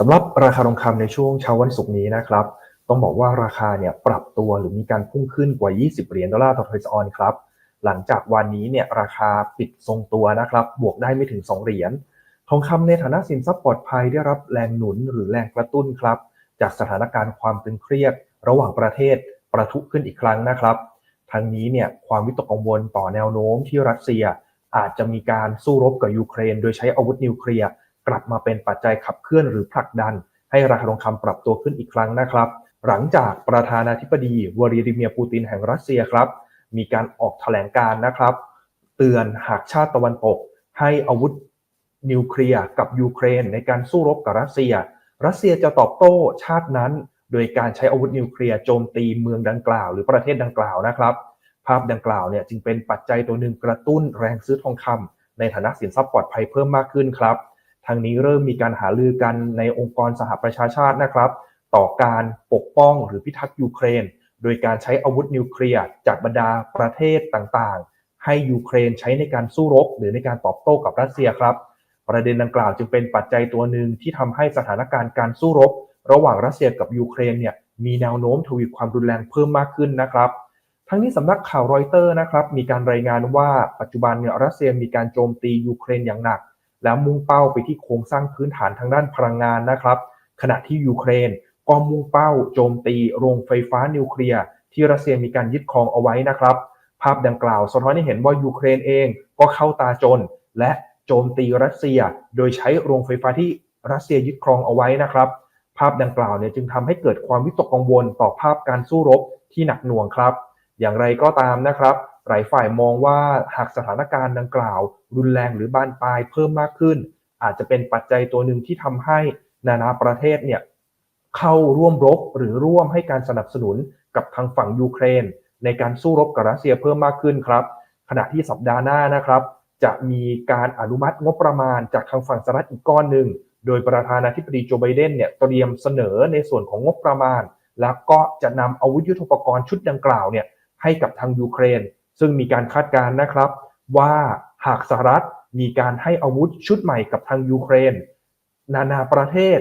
สำหรับราคาทองคำในช่วงเช้าวันศุกร์นี้นะครับ ต้องบอกว่าราคาเนี่ยปรับตัวหรือมีการพุ่งขึ้นกว่า 20 เหรียญดอลลาร์ต่อทอยออนครับ หลังจากวันนี้เนี่ยราคาปิดทรงตัวนะครับ บวกได้ไม่ถึง 2 เหรียญ ทองคำในฐานะสินทรัพย์ปลอดภัยได้รับแรงหนุนหรือแรงกระตุ้นครับ จากสถานการณ์ความตึงเครียด ระหว่างประเทศประทุขึ้นอีกครั้งนะครับทั้งนี้เนี่ยความวิตกกังวลต่อแนวโน้มที่รัสเซียอาจจะมีการสู้รบกับยูเครน โดยใช้อาวุธนิวเคลียร์ กลับมาเป็นปัจจัยขับเคลื่อนหรือผลักดัน ให้ราคาทองคำปรับตัวขึ้นอีกครั้งนะครับ หลังจากประธานาธิบดีวลาดิเมียร์ปูตินแห่งรัสเซียครับ มีการออกแถลงการนะครับ เตือนหากชาติตะวันตก ให้อาวุธนิวเคลียร์กับยูเครน ในการสู้รบกับรัสเซีย รัสเซียจะตอบโต้ชาตินั้น โดยการใช้อาวุธนิวเคลียร์โจมตีเมืองดังกล่าว หรือประเทศดังกล่าวนะครับ ภาพดังกล่าวเนี่ยจึงเป็นปัจจัยตัวหนึ่งกระตุ้นแรงซื้อทองคำในฐานะสินทรัพย์ปลอดภัยเพิ่มมากขึ้นครับ ทางนี้เริ่มมีการหาลือกันในองค์กรสหประชาชาตินะครับ ต่อการปกป้องหรือพิทักษ์ยูเครน โดยการใช้อาวุธนิวเคลียร์จากบรรดาประเทศต่างๆ ให้ยูเครนใช้ในการสู้รบ หรือในการตอบโต้กับรัสเซียครับ ประเด็นดังกล่าวจึงเป็นปัจจัยตัวหนึ่งที่ทำให้สถานการณ์การสู้รบ ระหว่างรัสเซียกับยูเครนเนี่ยมีแนวโน้มทวีความรุนแรงเพิ่มมากขึ้นนะครับทั้งนี้สำนักข่าวรอยเตอร์นะครับมีการรายงานว่าปัจจุบันเนี่ยรัสเซียมีการโจมตียูเครนอย่างหนัก แล้วมุ่งเป้าไปที่โครงสร้างพื้นฐานทางด้านพลังงานนะครับ ขณะที่ยูเครนก็มุ่งเป้าโจมตีโรงไฟฟ้านิวเคลียร์ที่รัสเซียมีการยึดครองเอาไว้นะครับ ภาพดังกล่าวสะท้อนให้เห็นว่ายูเครนเองก็เข้าตาจน และโจมตีรัสเซีย โดยใช้โรงไฟฟ้าที่รัสเซียยึดครองเอาไว้นะครับ ภาพดังกล่าวเนี่ยจึงทำให้เกิดความวิตกกังวลต่อภาพการสู้รบที่หนักหน่วงครับ อย่างไรก็ตามนะครับ หลายฝ่ายมองว่าหากสถานการณ์ดังกล่าว รุนแรงหรือบานปลายเพิ่มมากขึ้น อาจจะเป็นปัจจัยตัวหนึ่งที่ทำให้นานาประเทศเนี่ยเข้าร่วมรบหรือร่วมให้การสนับสนุนกับทางฝั่งยูเครน ในการสู้รบกับรัสเซียเพิ่มมากขึ้นครับ ขณะที่สัปดาห์หน้านะครับ จะมีการอนุมัติงบประมาณจากทางฝั่งสหรัฐอีกก้อนหนึ่งโดยประธานาธิบดีโจไบเดนเนี่ยเตรียมเสนอในส่วนของงบประมาณ แล้วก็จะนำอาวุธยุทโธปกรณ์ชุดดังกล่าวเนี่ยให้กับทางยูเครน ซึ่งมีการคาดการณ์นะครับ ว่าหากสหรัฐมีการให้อาวุธชุดใหม่กับทางยูเครน นานาประเทศ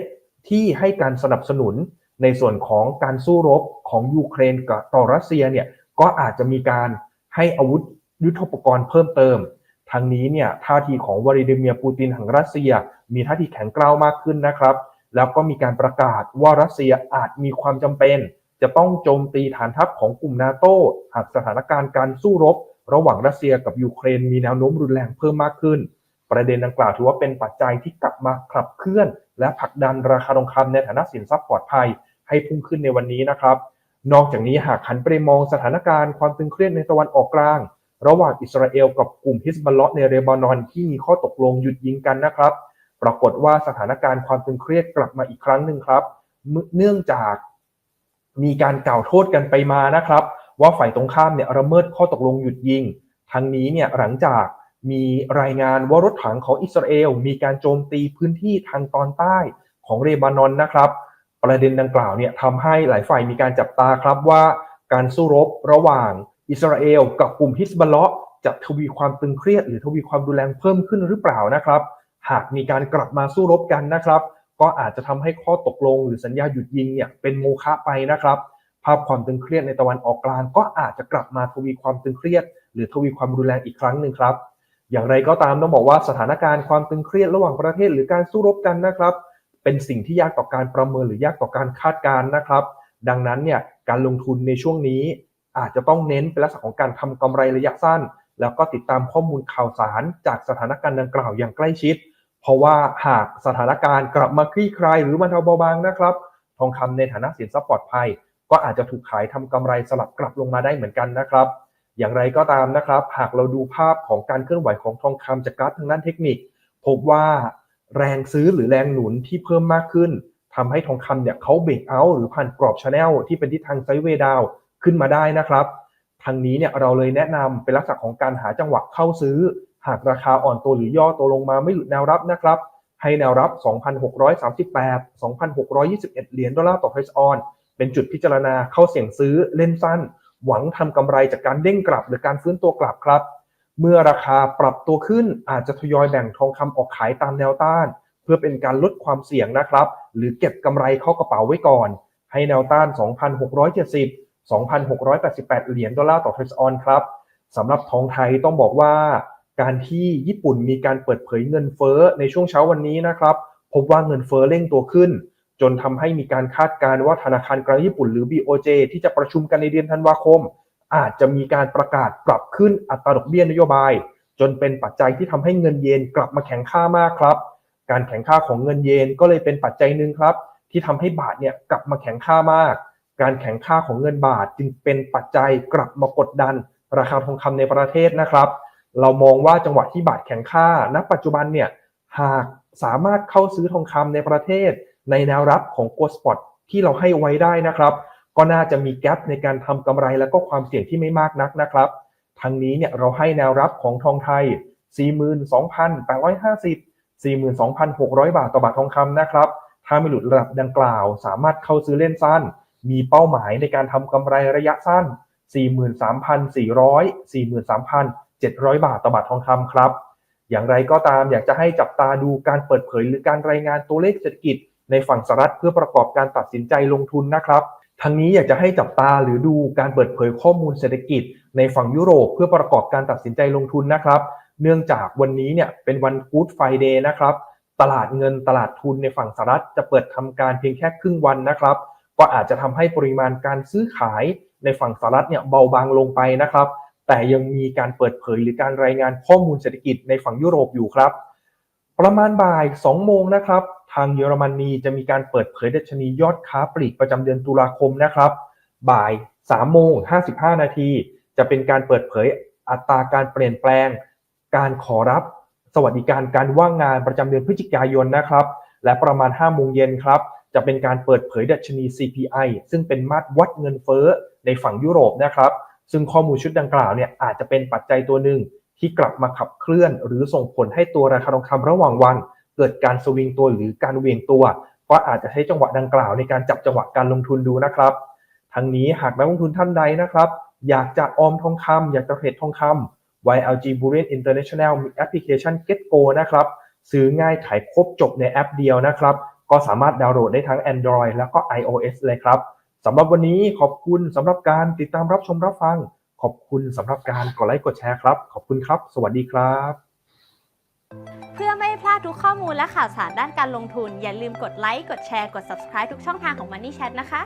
ที่ให้การสนับสนุนในส่วนของการสู้รบของยูเครนกับต่อรัสเซียเนี่ยก็อาจจะมีการให้อาวุธยุทโธปกรณ์เพิ่มเติมทางนี้เนี่ยท่าทีของวลาดิเมียร์ปูตินแห่งรัสเซีย มีท่าทีแข็งกร้าวมากขึ้นนะครับ แล้วก็มีการประกาศว่ารัสเซียอาจมีความจำเป็น จะต้องโจมตีฐานทัพของกลุ่มนาโตหากสถานการณ์การสู้รบ ระหว่างรัสเซียกับยูเครนมีแนวโน้มรุนแรงเพิ่มมากขึ้น ประเด็นดังกล่าวถือว่าเป็นปัจจัยที่กลับมาขับเคลื่อน และผลักดันราคาทองคำในฐานะสินทรัพย์ปลอดภัยให้พุ่งขึ้นในวันนี้นะครับ นอกจากนี้หากหันไปมองสถานการณ์ความตึงเครียดในตะวันออกกลาง ระหว่างอิสราเอลกับกลุ่มฮิสบัลเลาะในเลบานอนที่มีข้อตกลงหยุดยิงกันนะครับ ปรากฏว่าสถานการณ์ความตึงเครียดกลับมาอีกครั้งหนึ่งครับ เนื่องจาก มีการกล่าวโทษกันไปมานะครับ ว่าฝ่ายตรงข้ามเนี่ยละเมิดข้อตกลงหยุดยิง ทั้งนี้เนี่ยหลังจากมีรายงานว่ารถถังของอิสราเอล มีการโจมตีพื้นที่ทางตอนใต้ของเลบานอนนะครับ ประเด็นดังกล่าวเนี่ยทำให้หลายฝ่ายมีการจับตาครับว่าการสู้รบระหว่างอิสราเอล กับกลุ่มฮิสบัลเลาะจะทวีความตึงเครียด หรือทวีความรุนแรงเพิ่มขึ้นหรือเปล่านะครับ หากมีการกลับมาสู้รบกันนะครับ ก็อาจจะทำให้ข้อตกลงหรือสัญญาหยุดยิงเนี่ยเป็นโมฆะไปนะครับ ภาพความตึงเครียดในตะวันออกกลางก็อาจจะกลับมาทวีความตึงเครียด หรือทวีความรุนแรงอีกครั้งหนึ่งครับ อย่างไรก็ตามต้องบอกว่าสถานการณ์ความตึงเครียดระหว่างประเทศหรือการสู้รบกันนะครับ เป็นสิ่งที่ยากต่อการประเมินหรือยากต่อการคาดการณ์นะครับ ดังนั้นเนี่ยการลงทุนในช่วงนี้ อาจจะต้องเน้นเป็นลักษณะของการทำกำไรระยะสั้น แล้วก็ติดตามข้อมูลข่าวสารจากสถานการณ์ดังกล่าวอย่างใกล้ชิด เพราะว่าหากสถานการณ์กลับมาคลี่คลายหรือบรรเทาเบาบางนะครับ ทองคำในฐานะสินทรัพย์ปลอดภัย ก็อาจจะถูกขายทำกำไรสลับกลับลงมาได้เหมือนกันนะครับ อย่างไรก็ตามนะครับ หากเราดูภาพของการเคลื่อนไหวของทองคำจากกราฟทางด้านเทคนิค พบว่าแรงซื้อหรือแรงหนุนที่เพิ่มมากขึ้นทำให้ทองคำเนี่ยเขาเบรกเอาหรือผ่านกรอบชาแนลที่เป็นทิศทางไซด์เวดาวขึ้นมาได้นะครับทางนี้เนี่ยเราเลยแนะนำเป็นลักษณะของการหาจังหวะเข้าซื้อ หากราคาอ่อนตัวหรือย่อตัวลงมาไม่หลุดแนวรับนะครับให้แนวรับ 2,638 2,621 เหรียญดอลลาร์ต่อไทส์ออน เป็นจุดพิจารณาเข้าเสี่ยงซื้อเล่นสั้น หวังทำกำไรจากการเด้งกลับหรือการฟื้นตัวกลับครับ เมื่อราคาปรับตัวขึ้นอาจจะทยอยแบ่งทองคำออกขายตามแนวต้าน เพื่อเป็นการลดความเสี่ยงนะครับ หรือเก็บกำไรเข้ากระเป๋าไว้ก่อน ให้แนวต้าน 2,670 2,688 เหรียญดอลลาร์ต่อทรัลออนครับสำหรับทองไทยต้องบอกว่า การที่ญี่ปุ่นมีการเปิดเผยเงินเฟ้อในช่วงเช้าวันนี้นะครับ พบว่าเงินเฟ้อเร่งตัวขึ้น จนทำให้มีการคาดการณ์ว่าธนาคารกลางญี่ปุ่นหรือ BOJ ที่จะประชุมกันในเดือนธันวาคม อาจจะมีการประกาศปรับขึ้นอัตราดอกเบี้ยนโยบาย จนเป็นปัจจัยที่ทำให้เงินเยนกลับมาแข็งค่ามากครับ การแข็งค่าของเงินเยนก็เลยเป็นปัจจัยหนึ่งครับ ที่ทำให้บาทเนี่ยกลับมาแข็งค่ามาก การแข็งค่าของเงินบาทจึงเป็นปัจจัยกลับมากดดัน ราคาทองคำในประเทศนะครับ เรามองว่าจังหวะที่บาทแข็งค่า ณ ปัจจุบันเนี่ยหากสามารถเข้าซื้อทองคำในประเทศ ในแนวรับของโกลสปอตที่เราให้ไว้ได้นะครับ ก็น่าจะมีแกลบในการทำกำไรและก็ความเสี่ยงที่ไม่มากนักนะครับทั้งนี้เนี่ยเราให้แนวรับของทองไทย 42,850 42,600 บาทต่อบาททองคำนะครับ ถ้าไม่หลุดระดับดังกล่าว สามารถเข้าซื้อเล่นสั้น มีเป้าหมายในการทำกำไรระยะสั้น 43,400 700 บาทต่อบาททองคำครับ อย่างไรก็ตามอยากจะให้จับตาดูการเปิดเผย หรือการรายงานตัวเลขเศรษฐกิจ ในฝั่งสหรัฐเพื่อประกอบการตัดสินใจลงทุนนะครับทั้งนี้อยากจะให้จับตาหรือดูการเปิดเผยข้อมูลเศรษฐกิจ ในฝั่งยุโรปเพื่อประกอบการตัดสินใจลงทุนนะครับ เนื่องจากวันนี้เนี่ยเป็นวัน Good Friday นะครับ ตลาดเงินตลาดทุนในฝั่งสหรัฐจะเปิดทำการเพียงแค่ครึ่งวันนะครับ ก็อาจจะทำให้ปริมาณการซื้อขายในฝั่งสหรัฐเนี่ยเบาบางลงไปนะครับ แต่ยังมีการเปิดเผยหรือการรายงานข้อมูลเศรษฐกิจในฝั่งยุโรปอยู่ครับ ประมาณบ่าย 2 โมงนะครับ ทางเยอรมนีจะมีการเปิดเผยดัชนียอดค้าปลีกประจำเดือนตุลาคมนะครับ บ่าย 3 โมง 55 นาที จะเป็นการเปิดเผยอัตราการเปลี่ยนแปลง การขอรับ สวัสดิการการว่างงานประจำเดือนพฤศจิกายนนะครับ และประมาณ 5 โมงเย็นครับจะเป็นการเปิดเผยดัชนี CPI ซึ่งเป็นมาตรวัดเงินเฟ้อในฝั่งยุโรปนะครับ ซึ่งข้อมูลชุดดังกล่าวเนี่ยอาจจะเป็นปัจจัยตัวหนึ่งที่กลับมาขับเคลื่อน หรือส่งผลให้ตัวราคาทองคำระหว่างวัน เกิดการสวิงตัวหรือการเวียงตัว ก็อาจจะใช้จังหวะดังกล่าวในการจับจังหวะการลงทุนดูนะครับ ทั้งนี้หากนักลงทุนท่านใดนะครับ อยากจะออมทองคำอยากจะเทรดทองคำ YLG Bullion International มีแอปพลิเคชัน GetGo นะครับ ซื้อง่ายขายครบจบในแอปเดียวนะครับ ก็สามารถดาวน์โหลดได้ทั้ง Android แล้วก็ iOS เลยครับ สำหรับวันนี้ขอบคุณสำหรับการติดตามรับชมรับฟัง ขอบคุณสำหรับการกดไลค์กดแชร์ครับ ขอบคุณครับ สวัสดีครับ เพื่อไม่ให้พลาดทุกข้อมูลและข่าวสารด้านการลงทุน อย่าลืมกดไลค์กดแชร์กด subscribe ทุกช่องทางของ Money Chat นะคะ